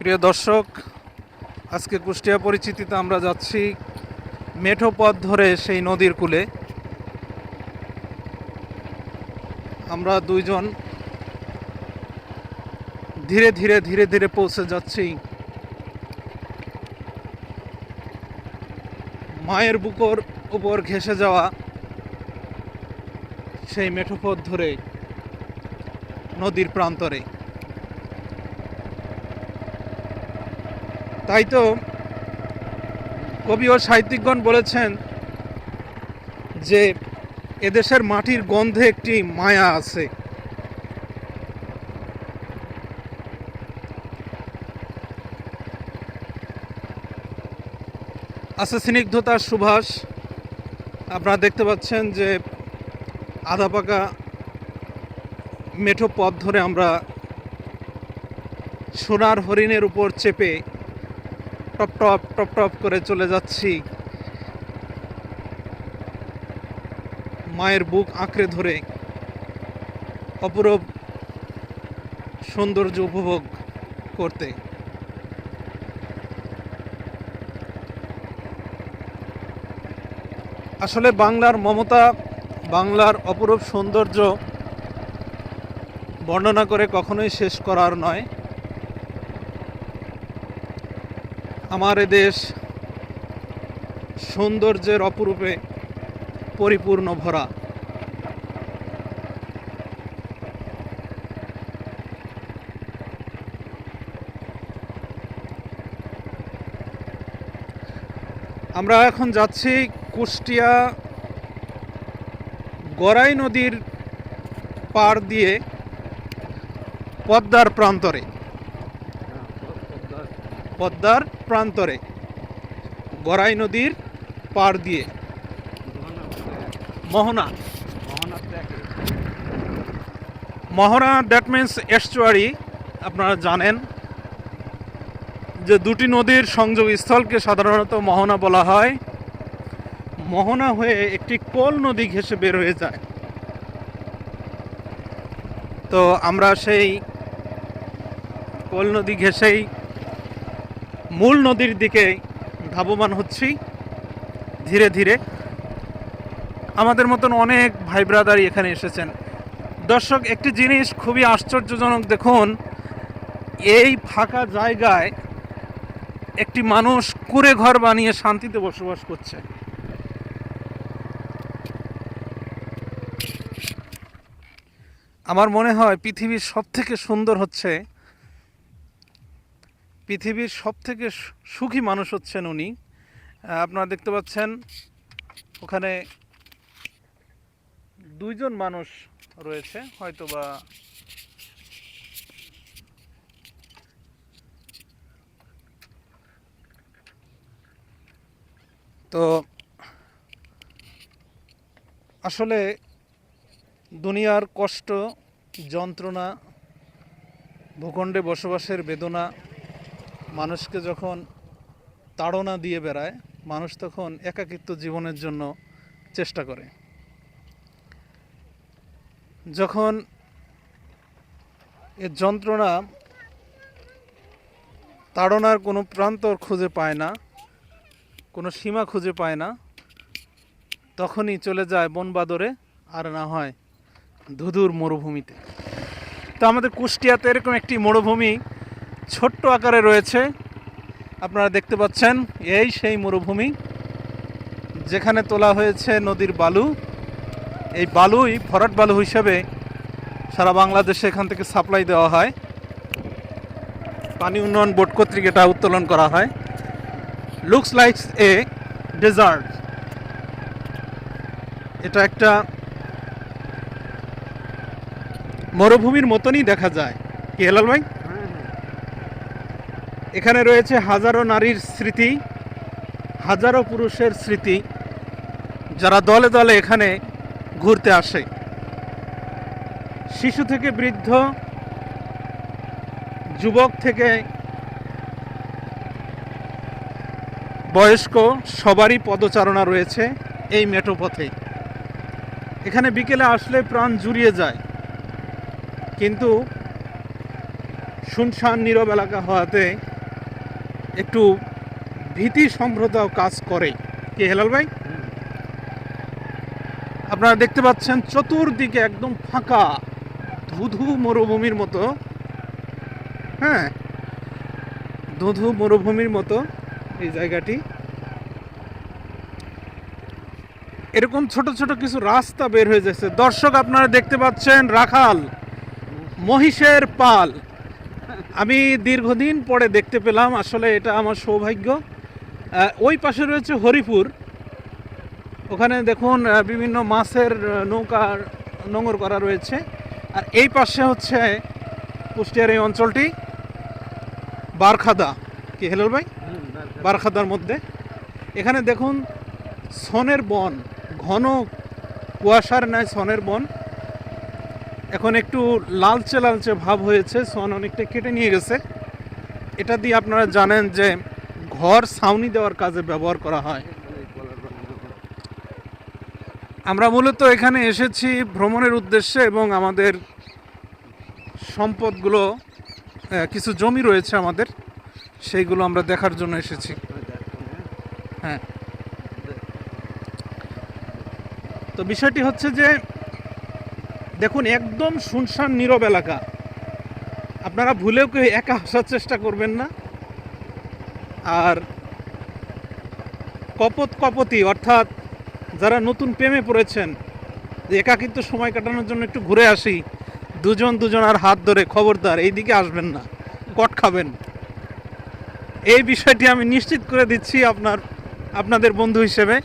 প্রিয় দর্শক, আজকে কুষ্টিয়া পরিচিতিতে আমরা যাচ্ছি মেঠো পথ ধরে সেই নদীর কূলে। আমরা দুইজন ধীরে ধীরে ধীরে ধীরে পৌঁছে যাচ্ছি মায়ের বুকর উপর ঘেসে যাওয়া সেই মেঠো পথ ধরে নদীর প্রান্তরে। তাই তো কবি ও সাহিত্যিকগণ বলেছেন যে এদেশের মাটির গন্ধে একটি মায়া আছে। আছে স্নিগ্ধতার সুভাষ, আপনারা দেখতে পাচ্ছেন যে আধা পাকা মেঠো পথ ধরে আমরা সোনার হরিণের উপর চেপে টপ টপ টপ টপ করে চলে যাচ্ছি। মায়ের বুক আঁকড়ে ধরে। অপরূপ সৌন্দর্য উপভোগ করতে। আসলে বাংলার মমতা, বাংলার অপরূপ সৌন্দর্য বর্ণনা করে কখনোই শেষ করার নয়। আমার দেশ সৌন্দর্যের অপরূপে পরিপূর্ণ ভরা। আমরা এখন যাচ্ছি কুষ্টিয়া গড়াই নদীর পার দিয়ে পদ্মার প্রান্তরে। পদ্মার প্রান্তরে, গড়াই নদীর পার দিয়ে। মোহনা। মোহনা দ্যাট মিন্স এস্টুয়ারি আপনারা জানেন যে দুটি নদীর সংযোগ স্থলকে সাধারণত মোহনা বলা হয়। মোহনা হয়ে একটি কোল নদী ঘেসে বের হয়ে যায়। তো আমরা সেই কোল নদী ঘেঁষেই মূল নদীর দিকে ধাবমান হচ্ছি, ধীরে ধীরে। আমাদের মতন অনেক ভাই ব্রাদারই এখানে এসেছেন। দর্শক, একটি জিনিস খুবই আশ্চর্যজনক দেখুন, এই ফাঁকা জায়গায় একটি মানুষ কুড়ে ঘর বানিয়ে শান্তিতে বসবাস করছে। আমার মনে হয় পৃথিবীর সব থেকে সুন্দর হচ্ছে পৃথিবীর সব থেকে সুখী মানুষ হচ্ছেন উনি। আপনারা দেখতে পাচ্ছেন, ওখানে দুইজন মানুষ রয়েছে হয়তো বা তো আসলে দুনিয়ার কষ্ট, যন্ত্রণা, ভূখণ্ডে বসবাসের বেদনা মানুষকে যখন তাড়না দিয়ে বেড়ায়, মানুষ তখন একাকিত্ব জীবনের জন্য চেষ্টা করে। যখন এ যন্ত্রণা তাড়নার কোনো প্রান্তর খুঁজে পায় না, কোনো সীমা খুঁজে পায় না, তখনই চলে যায় বনবাদরে, আর না হয় ধুধুর মরুভূমিতে। তো আমাদের কুষ্টিয়াতে এরকম একটি মরুভূমি ছোট্ট আকারে রয়েছে। আপনারা দেখতে পাচ্ছেন, এই সেই মরুভূমি যেখানে তোলা হয়েছে নদীর বালু। এই বালুই ভরাট বালু হিসেবে সারা বাংলাদেশে এখান থেকে সাপ্লাই দেওয়া হয়। পানি উন্নয়ন বোর্ড কর্তৃক এটা উত্তোলন করা হয়। Looks likes a desert. এটা একটা মরুভূমির মতনই দেখা যায়। কি হেলাল ভাই? এখানে রয়েছে হাজারো নারীর স্মৃতি, হাজারো পুরুষের স্মৃতি, যারা দলে দলে এখানে ঘুরতে আসে। শিশু থেকে বৃদ্ধ, যুবক থেকে বয়স্ক, সবারই পদচারণা রয়েছে এই মেঠো পথে। এখানে বিকেলে আসলে প্রাণ জুড়িয়ে যায়, কিন্তু শুনশান নীরব এলাকা হওয়াতে একটু ভীতি সম্প্রদায় কাজ করে। কি, হেলাল ভাই? আপনারা দেখতে পাচ্ছেন চতুর্দিকে একদম ফাঁকা, ধুধু মরুভূমির মতো। হ্যাঁ ধুধু মরুভূমির মতো এই জায়গাটি। এরকম ছোট ছোট কিছু রাস্তা বের হয়ে যাচ্ছে। দর্শক, আপনারা দেখতে পাচ্ছেন রাখাল, মহিষের পাল। আমি দীর্ঘদিন পরে দেখতে পেলাম আসলে এটা আমার সৌভাগ্য। ওই পাশে রয়েছে হরিপুর। ওখানে দেখুন বিভিন্ন মাছের আহ, নৌকা নোঙর করা রয়েছে। আর এই পাশে হচ্ছে কুষ্টিয়ার এই অঞ্চলটি। বারখাদা। কি হেলাল ভাই? বারখাদার মধ্যে। এখানে দেখুন সনের বন। ঘন কুয়াশার ন্যায় সনের বন। এখন একটু লালচে লালচে ভাব হয়েছে সন অনেকটা কেটে নিয়ে গেছে। এটা দিয়ে আপনারা জানেন যে ঘর ছাউনি দেওয়ার কাজে ব্যবহার করা হয়। আমরা মূলত এখানে এসেছি ভ্রমণের উদ্দেশ্যে এবং আমাদের সম্পদগুলো কিছু জমি রয়েছে আমাদের, সেইগুলো আমরা দেখার জন্য এসেছি। হ্যাঁ। তো বিষয়টি হচ্ছে যে দেখুন, একদম শুনশান নীরব এলাকা। আপনারা ভুলেও কেউ একা আসার চেষ্টা করবেন না। আর কপত কপতি, অর্থাৎ যারা নতুন প্রেমে পড়েছেন যে একাকিত্ব সময় কাটানোর জন্য একটু ঘুরে আসি। দুজন দুজন আর হাত ধরে খবরদার এই দিকে আসবেন না, কট খাবেন। এই বিষয়টি আমি নিশ্চিত করে দিচ্ছি আপনার, আপনাদের বন্ধু হিসেবে।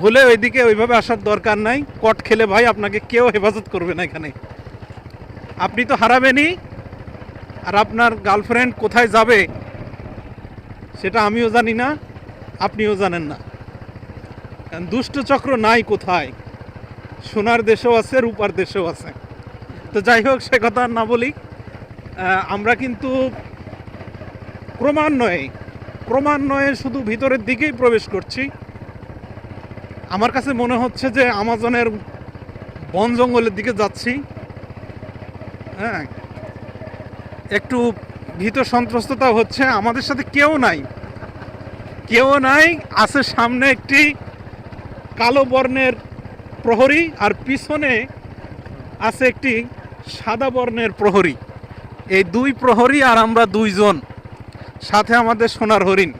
ভুলে ওইদিকে ওইভাবে আসার দরকার নাই। কট খেলে ভাই আপনাকে কেউ হেফাজত করবে না এখানে। আপনি তো হারাবেনই। আর আপনার গার্লফ্রেন্ড কোথায় যাবে, সেটা আমিও জানি না, আপনিও জানেন না। কারণ দুষ্ট চক্র নাই কোথায়। সোনার দেশেও আছে, রূপার দেশেও আছে। তো যাই হোক, সে কথা না বলি। আমরা কিন্তু ক্রমান্বয়ে ক্রমান্বয়ে শুধু ভিতরের দিকেই প্রবেশ করছি। আমার কাছে মনে হচ্ছে যে আমাজনের বন জঙ্গলের দিকে যাচ্ছি। হ্যাঁ। একটু ভীত সন্ত্রস্ততা হচ্ছে, আমাদের সাথে কেউ নাই। কেউ নাই, আছে সামনে একটি কালো বর্ণের প্রহরী আর পিছনে আছে একটি সাদা বর্ণের প্রহরী। এই দুই প্রহরী আর আমরা দুইজন। সাথে আমাদের সোনার হরিণ।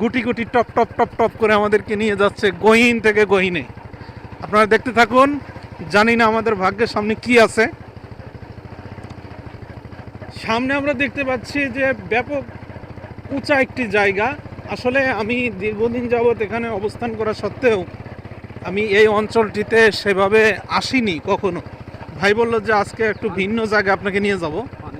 গুটি গুটি টপ টপ টপ টপ করে আমাদেরকে নিয়ে যাচ্ছে গহীন থেকে গহীনে। আপনারা দেখতে থাকুন জানি না আমাদের ভাগ্যের সামনে কি আছে। সামনে আমরা দেখতে পাচ্ছি যে ব্যাপক উঁচা একটি জায়গা। আসলে আমি দীর্ঘদিন যাবৎ এখানে অবস্থান করা সত্ত্বেও আমি এই অঞ্চলটিতে সেভাবে আসিনি কখনো। ভাই বলল যে আজকে একটু ভিন্ন জায়গায় আপনাকে নিয়ে যাব। পানি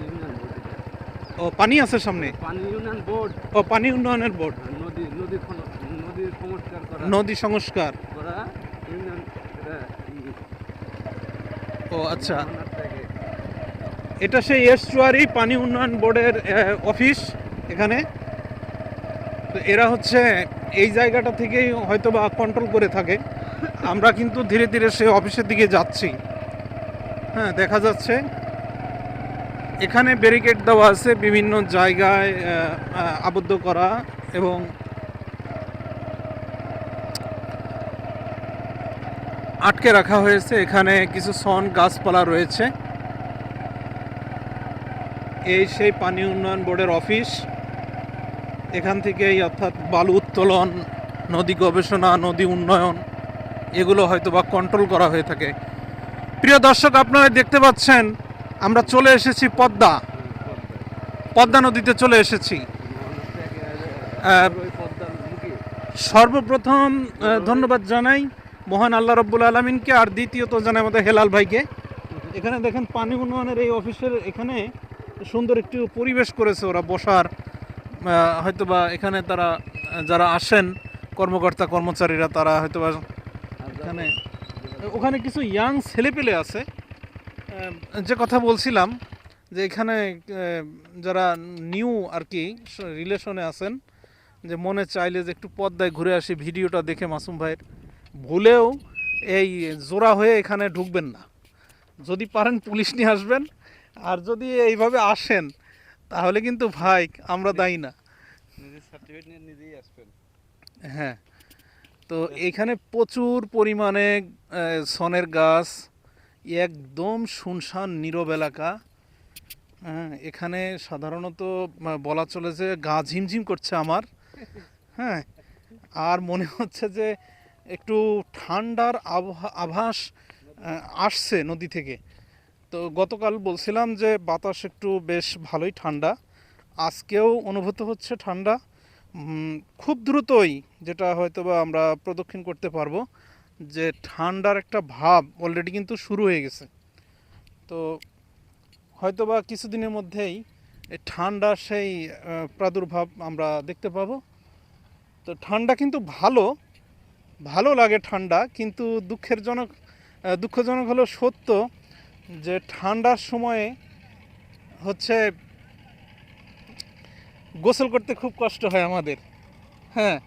ও পানি আছে সামনে? পানি ইউনিয়ন বোর্ড। ও পানি উন্নয়নের বোর্ড নদী নদী খন- নদীর সংস্কার করা নদী সংস্কার। ও আচ্ছা। এটা সেই এসচুয়ারি পানি উন্নয়ন বোর্ডের অফিস এখানে। তো এরা হচ্ছে এই জায়গাটা থেকেই হয়তো বা কন্ট্রোল করে থাকে। আমরা কিন্তু ধীরে ধীরে সেই অফিসের দিকে যাচ্ছি। হ্যাঁ দেখা যাচ্ছে। এখানে ব্যারিকেড দেওয়া আছে বিভিন্ন জায়গায় আবদ্ধ করা এবং আটকে রাখা হয়েছে। এখানে কিছু সন গাছপালা রয়েছে। এই সেই পানি উন্নয়ন বোর্ডের অফিস। এখান থেকেই অর্থাৎ বালু উত্তোলন, নদী গবেষণা, নদী উন্নয়ন, এগুলো হয়তো বা কন্ট্রোল করা হয়ে থাকে। প্রিয় দর্শক, আপনারা দেখতে পাচ্ছেন, আমরা চলে এসেছি পদ্মা। পদ্মা নদীতে চলে এসেছি। সর্বপ্রথম ধন্যবাদ জানাই। মহান আল্লাহ রব্বুল আলমিনকে আর দ্বিতীয়ত জানাই আমাদের হেলাল ভাইকে। এখানে দেখেন পানি উন্নয়নের এই অফিসের এখানে সুন্দর একটি পরিবেশ করেছে ওরা, বসার হয়তোবা এখানে তারা, যারা আসেন, কর্মকর্তা, কর্মচারীরা, তারা হয়তোবা এখানে, ওখানে কিছু ইয়াং ছেলেপেলে আছে। যে কথা বলছিলাম, যে এখানে যারা নিউ আর কি রিলেশনে আছেন, যে মনে চাইলে যে একটু পদ্মায় ঘুরে আসি, ভিডিওটা দেখে মাসুম ভাইয়ের। ভুলেও এই জোড়া হয়ে এখানে ঢুকবেন না। যদি পারেন পুলিশ নিয়ে আসবেন আর যদি এইভাবে আসেন তাহলে কিন্তু ভাই আমরা দায়ী না। সার্টিফিকেট নিজেই আসবেন। হ্যাঁ তো এখানে প্রচুর পরিমাণে সনের গাছ একদম শুনশান নীরব এলাকা। হ্যাঁ এখানে সাধারণত বলা চলে যে গা ঝিমঝিম করছে আমার। হ্যাঁ আর মনে হচ্ছে যে একটু ঠান্ডার আভাস আসছে নদী থেকে। তো গতকাল বলছিলাম যে বাতাস একটু বেশ ভালোই ঠান্ডা। আজকেও অনুভূত হচ্ছে ঠান্ডা। খুব দ্রুতই যেটা হয়তো বা আমরা প্রদক্ষিণ করতে পারব যে ঠান্ডার একটা ভাব অলরেডি কিন্তু শুরু হয়ে গেছে। তো হয়তো বা কিছুদিনের মধ্যেই এই ঠান্ডার সেই প্রাদুর্ভাব আমরা দেখতে পাবো। তো ঠান্ডা কিন্তু ভালো ভালো লাগে ঠান্ডা, কিন্তু দুঃখের জনক দুঃখজনক হলো সত্য যে ঠান্ডার সময়ে হচ্ছে গোসল করতে খুব কষ্ট হয় আমাদের। হ্যাঁ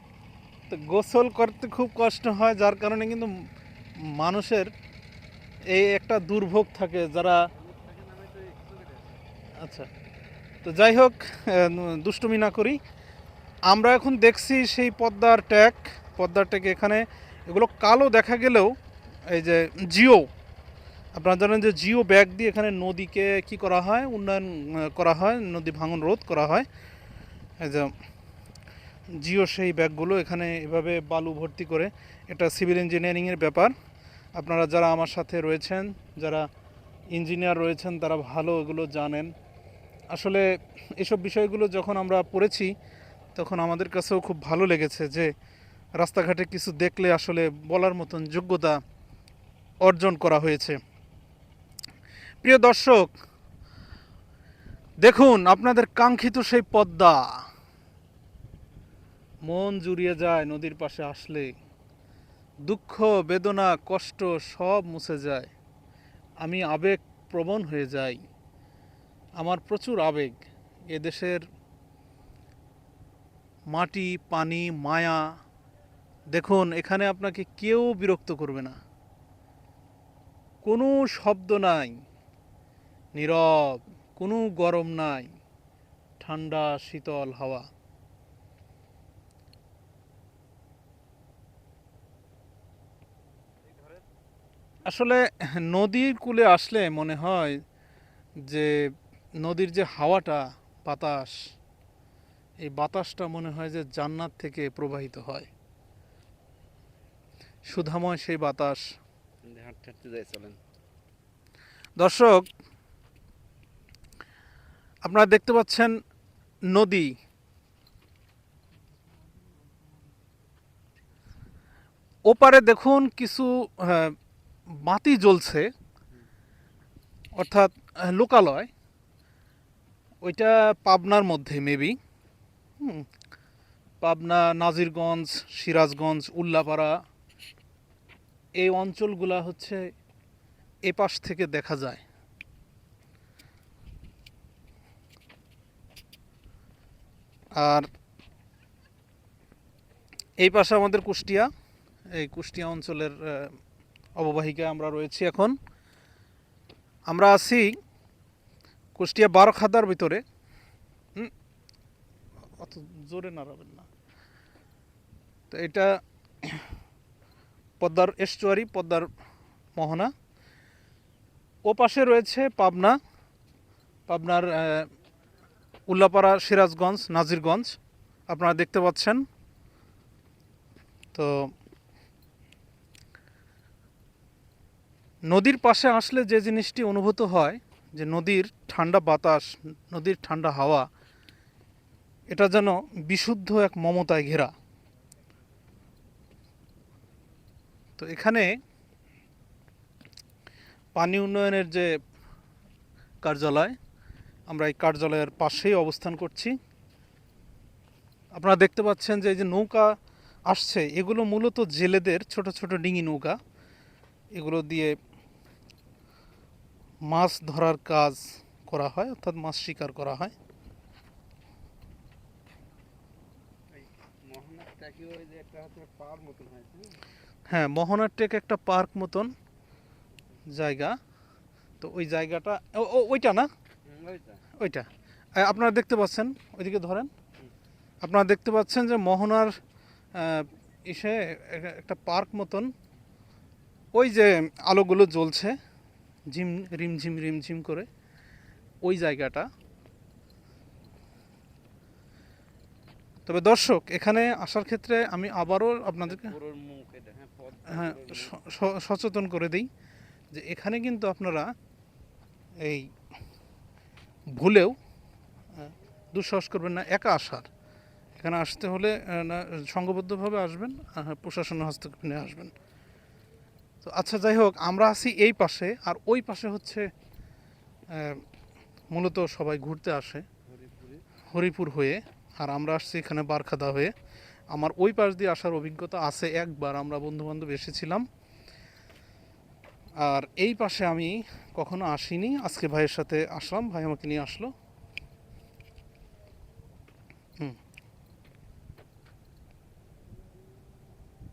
তো গোসল করতে খুব কষ্ট হয় যার কারণে কিন্তু মানুষের এই একটা দুর্ভোগ থাকে যারা আচ্ছা তো যাই হোক দুষ্টুমি না করি। আমরা এখন দেখছি সেই পদ্মার ট্যাগ। পদ্মার ট্যাগ এখানে, এগুলো কালো দেখা গেলেও এই যে জিও, আপনারা জানেন যে জিও ব্যাগ দিয়ে এখানে নদীকে কি করা হয়, উন্নয়ন করা হয়, নদী ভাঙন রোধ করা হয়। এই যে জিও সেই ব্যাগগুলো এখানে এভাবে বালু ভর্তি করে, এটা সিভিল ইঞ্জিনিয়ারিংয়ের ব্যাপার। আপনারা যারা আমার সাথে রয়েছেন, যারা ইঞ্জিনিয়ার রয়েছেন, তারা ভালো এগুলো জানেন। আসলে এসব বিষয়গুলো যখন আমরা পড়েছি, তখন আমাদের কাছেও খুব ভালো লেগেছে যে রাস্তাঘাটে কিছু দেখলে আসলে বলার মতন যোগ্যতা অর্জন করা হয়েছে। প্রিয় দর্শক, দেখুন আপনাদের কাঙ্ক্ষিত সেই পদ্মা। মন জুড়িয়ে যায় নদীর পাশে আসলে। দুঃখ, বেদনা, কষ্ট সব মুছে যায়। আমি আবেগ প্রবণ হয়ে যাই। আমার প্রচুর আবেগ। এদেশের মাটি, পানি, মায়া দেখুন, এখানে আপনাকে কেউ বিরক্ত করবে না। কোনো শব্দ নাই, নীরব, কোনো গরম নাই, ঠান্ডা, শীতল হাওয়া। আসলে নদীর কূলে আসলে মনে হয় যে নদীর যে হাওয়াটা, বাতাস, এই বাতাসটা মনে হয় যে জান্নাত থেকে প্রবাহিত হয়। সুধাময় সেই বাতাস। হাঁটতে হাঁটতে যাই চলেন। দর্শক আপনারা দেখতে পাচ্ছেন নদী। ওপারে দেখুন কিছু বাতি জ্বলছে অর্থাৎ লোকালয়। ওইটা পাবনার মধ্যে মেবি পাবনা নাজিরগঞ্জ সিরাজগঞ্জ উল্লাপাড়া। এই অঞ্চলগুলা হচ্ছে এ পাশ থেকে দেখা যায়। আর এই পাশে আমাদের কুষ্টিয়া। এই কুষ্টিয়া অঞ্চলের অববাহিকায় আমরা রয়েছি এখন। আমরা আছি কুষ্টিয়া বারোখাদার ভিতরে। হুম, অত জোরে নাড়াবেন না। তো এটা পদ্মার এস্টুয়ারি, পদ্মার মোহনা। ও পাশে রয়েছে পাবনা, পাবনার উল্লাপাড়া, সিরাজগঞ্জ, নাজিরগঞ্জ। আপনারা দেখতে পাচ্ছেন। তো নদীর পাশে আসলে যে জিনিসটি অনুভূত হয়, যে নদীর ঠান্ডা বাতাস, নদীর ঠান্ডা হাওয়া, এটা যেন বিশুদ্ধ এক মমতায় ঘেরা। তো এখানে পানি উন্নয়নের যে কার্যালয়, আমরা এই কার্যালয়ের পাশেই অবস্থান করছি। আপনারা দেখতে পাচ্ছেন যে এই যে নৌকা আসছে, এগুলো মূলত জেলেদের ছোট ছোট ডিঙি নৌকা। এগুলো দিয়ে মাছ ধরার কাজ করা হয়, অর্থাৎ মাছ শিকার করা হয়। মতন হয়েছে? হ্যাঁ মোহনার টেক একটা পার্ক মতন জায়গা। তো ওই জায়গাটা ও- ওইটা না? ওইটা। আপনারা দেখতে পাচ্ছেন ওইদিকে ধরেন। আপনারা দেখতে পাচ্ছেন যে মোহনার ইসে একটা পার্ক মতন। ওই যে আলোগুলো জ্বলছে ঝিম রিমঝিম রিমঝিম করে। ওই জায়গাটা। তবে দর্শক এখানে আসার ক্ষেত্রে আমি আবারও আপনাদেরকে হ্যাঁ হ্যাঁ সচেতন করে দিই যে এখানে কিন্তু আপনারা এই ভুলেও দুঃসাহস করবেন না একা আসার। এখানে আসতে হলে না সংঘবদ্ধভাবে আসবেন প্রশাসনের হস্তক্ষেপ নিয়ে আসবেন। তো আচ্ছা যাই হোক আমরা আছি এই পাশে আর ওই পাশে হচ্ছে মূলত সবাই ঘুরতে আসে। হরিপুর হয়ে আর আমরা আসছি এখানে বারখাদা হয়ে। আমার ওই পাশ দিয়ে আসার অভিজ্ঞতা আছে একবার, আমরা বন্ধু বান্ধব এসেছিলাম। আর এই পাশে আমি কখনো আসিনি। আজকে ভাইয়ের সাথে আসলাম, ভাই আমাকে নিয়ে আসলো। হুম।